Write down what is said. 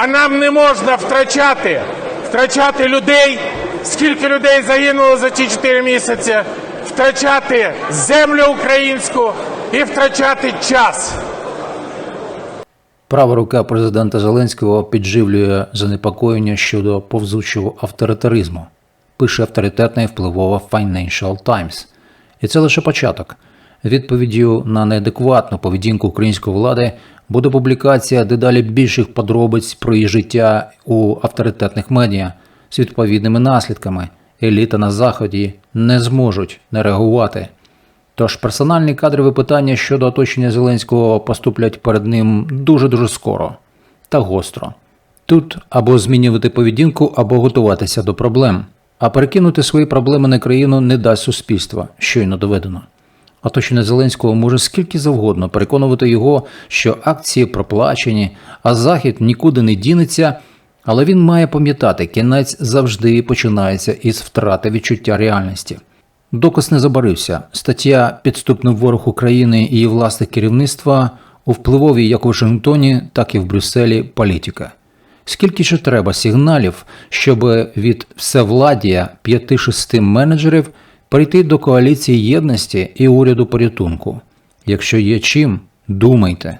А нам не можна втрачати, втрачати людей, скільки людей загинуло за ці 4 місяці, втрачати землю українську і втрачати час. Права рука президента Зеленського підживлює занепокоєння щодо повзучого авторитаризму, пише авторитетна і впливова Financial Times. І це лише початок. Відповіддю на неадекватну поведінку української влади буде публікація дедалі більших подробиць про її життя у авторитетних медіа з відповідними наслідками. Еліта на заході не зможуть не реагувати. Тож персональні кадрові питання щодо оточення Зеленського поступлять перед ним дуже-дуже скоро та гостро. Тут або змінювати поведінку, або готуватися до проблем, а перекинути свої проблеми на країну не дасть суспільства, щойно доведено. Оточення Зеленського може скільки завгодно переконувати його, що акції проплачені, а захід нікуди не дінеться, але він має пам'ятати, кінець завжди починається із втрати відчуття реальності. Доказ не забарився. Стаття Підступний ворог України і її власне керівництва у впливовій як у Вашингтоні, так і в Брюсселі політика. Скільки ще треба сигналів, щоб від всевладдя 5-6 менеджерів перейти до коаліції єдності і уряду порятунку? Якщо є чим, думайте.